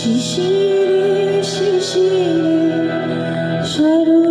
শিশিরে শিশিরে শরৎ